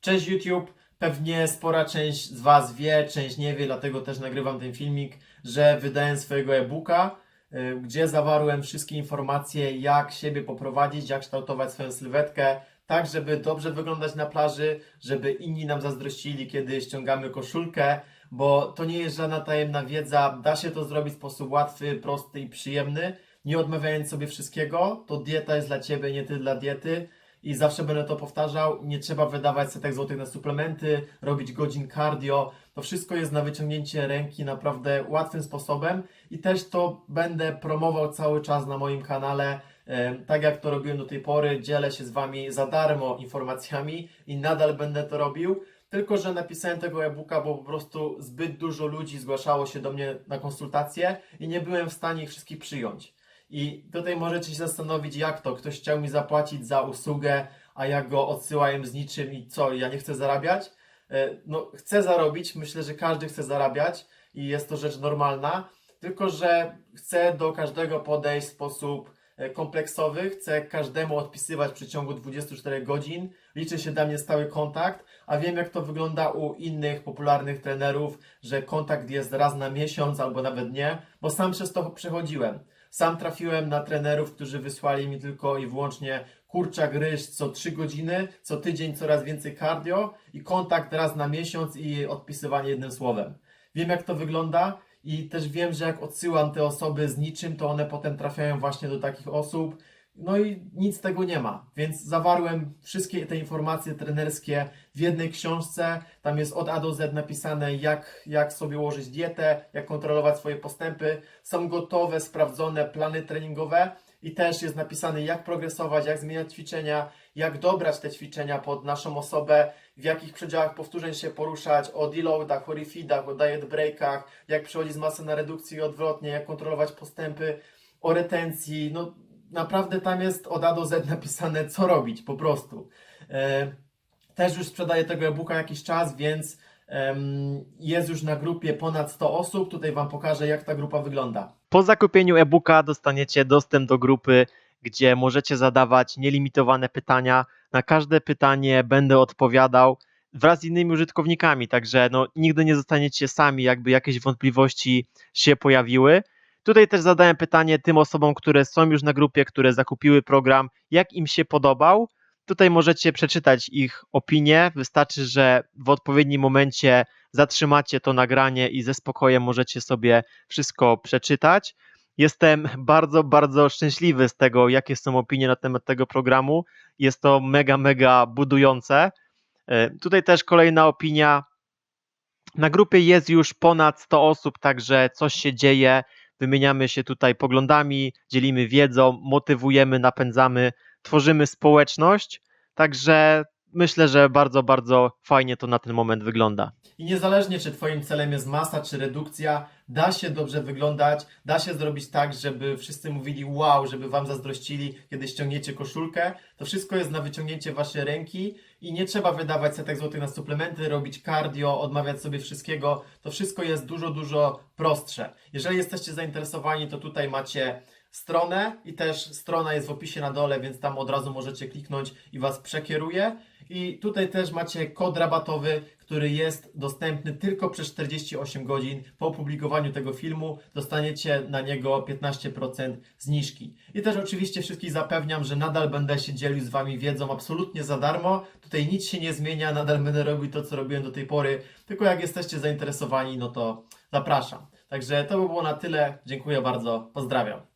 Cześć YouTube, pewnie spora część z Was wie, część nie wie, dlatego też nagrywam ten filmik, że wydałem swojego e-booka, y, gdzie zawarłem wszystkie informacje, jak siebie poprowadzić, jak kształtować swoją sylwetkę, tak żeby dobrze wyglądać na plaży, żeby inni nam zazdrościli, kiedy ściągamy koszulkę, bo to nie jest żadna tajemna wiedza, da się to zrobić w sposób łatwy, prosty i przyjemny, nie odmawiając sobie wszystkiego, to dieta jest dla Ciebie, nie Ty dla diety, i zawsze będę to powtarzał, nie trzeba wydawać setek złotych na suplementy, robić godzin cardio, to wszystko jest na wyciągnięcie ręki naprawdę łatwym sposobem i też to będę promował cały czas na moim kanale, e, tak jak to robiłem do tej pory, dzielę się z Wami za darmo informacjami i nadal będę to robił, tylko że napisałem tego e-booka, bo po prostu zbyt dużo ludzi zgłaszało się do mnie na konsultacje i nie byłem w stanie ich wszystkich przyjąć. I tutaj możecie się zastanowić, jak to? Ktoś chciał mi zapłacić za usługę, a ja go odsyłałem z niczym i co? Ja nie chcę zarabiać? E, No, chcę zarobić, myślę, że każdy chce zarabiać i jest to rzecz normalna, tylko że chcę do każdego podejść w sposób e, kompleksowy, chcę każdemu odpisywać w przeciągu 24 godzin, liczy się dla mnie stały kontakt, a wiem jak to wygląda u innych popularnych trenerów, że kontakt jest raz na miesiąc albo nawet nie, bo sam przez to przechodziłem. Sam trafiłem na trenerów, którzy wysłali mi tylko i wyłącznie kurczak ryż co 3 godziny, co tydzień coraz więcej cardio i kontakt raz na miesiąc i odpisywanie jednym słowem. Wiem jak to wygląda i też wiem, że jak odsyłam te osoby z niczym, to one potem trafiają właśnie do takich osób. No i nic z tego nie ma, więc zawarłem wszystkie te informacje trenerskie w jednej książce. Tam jest od A do Z napisane, jak, jak sobie ułożyć dietę, jak kontrolować swoje postępy. Są gotowe, sprawdzone plany treningowe i też jest napisane, jak progresować, jak zmieniać ćwiczenia, jak dobrać te ćwiczenia pod naszą osobę, w jakich przedziałach powtórzeń się poruszać, o deloadach, o refeedach, o diet breakach, jak przechodzić z masy na redukcję i odwrotnie, jak kontrolować postępy, o retencji. No naprawdę tam jest od A do Z napisane, co robić po prostu. E, też już sprzedaję tego e-booka jakiś czas, więc jest już na grupie ponad 100 osób. Tutaj Wam pokażę, jak ta grupa wygląda. Po zakupieniu e-booka dostaniecie dostęp do grupy, gdzie możecie zadawać nielimitowane pytania. Na każde pytanie będę odpowiadał wraz z innymi użytkownikami, także no, nigdy nie zostaniecie sami, jakby jakieś wątpliwości się pojawiły. Tutaj też zadałem pytanie tym osobom, które są już na grupie, które zakupiły program, jak im się podobał. Tutaj możecie przeczytać ich opinie. Wystarczy, że w odpowiednim momencie zatrzymacie to nagranie i ze spokojem możecie sobie wszystko przeczytać. Jestem bardzo, bardzo szczęśliwy z tego, jakie są opinie na temat tego programu. Jest to mega, mega budujące. E, Tutaj też kolejna opinia. Na grupie jest już ponad 100 osób, także coś się dzieje. Wymieniamy się tutaj poglądami, dzielimy wiedzą, motywujemy, napędzamy, tworzymy społeczność. Także myślę, że bardzo, bardzo fajnie to na ten moment wygląda. I niezależnie, czy Twoim celem jest masa, czy redukcja, da się dobrze wyglądać, da się zrobić tak, żeby wszyscy mówili wow, żeby Wam zazdrościli, kiedy ściągniecie koszulkę. To wszystko jest na wyciągnięcie Waszej ręki i nie trzeba wydawać setek złotych na suplementy, robić cardio, odmawiać sobie wszystkiego. To wszystko jest dużo, dużo prostsze. Jeżeli jesteście zainteresowani, to tutaj macie stronę i też strona jest w opisie na dole, więc tam od razu możecie kliknąć i Was przekieruje. I tutaj też macie kod rabatowy, który jest dostępny tylko przez 48 godzin po opublikowaniu tego filmu. Dostaniecie na niego 15% zniżki. I też oczywiście wszystkich zapewniam, że nadal będę się dzielił z Wami wiedzą absolutnie za darmo. Tutaj nic się nie zmienia, nadal będę robił to, co robiłem do tej pory. Tylko jak jesteście zainteresowani, no to zapraszam. Także to by było na tyle. Dziękuję bardzo. Pozdrawiam.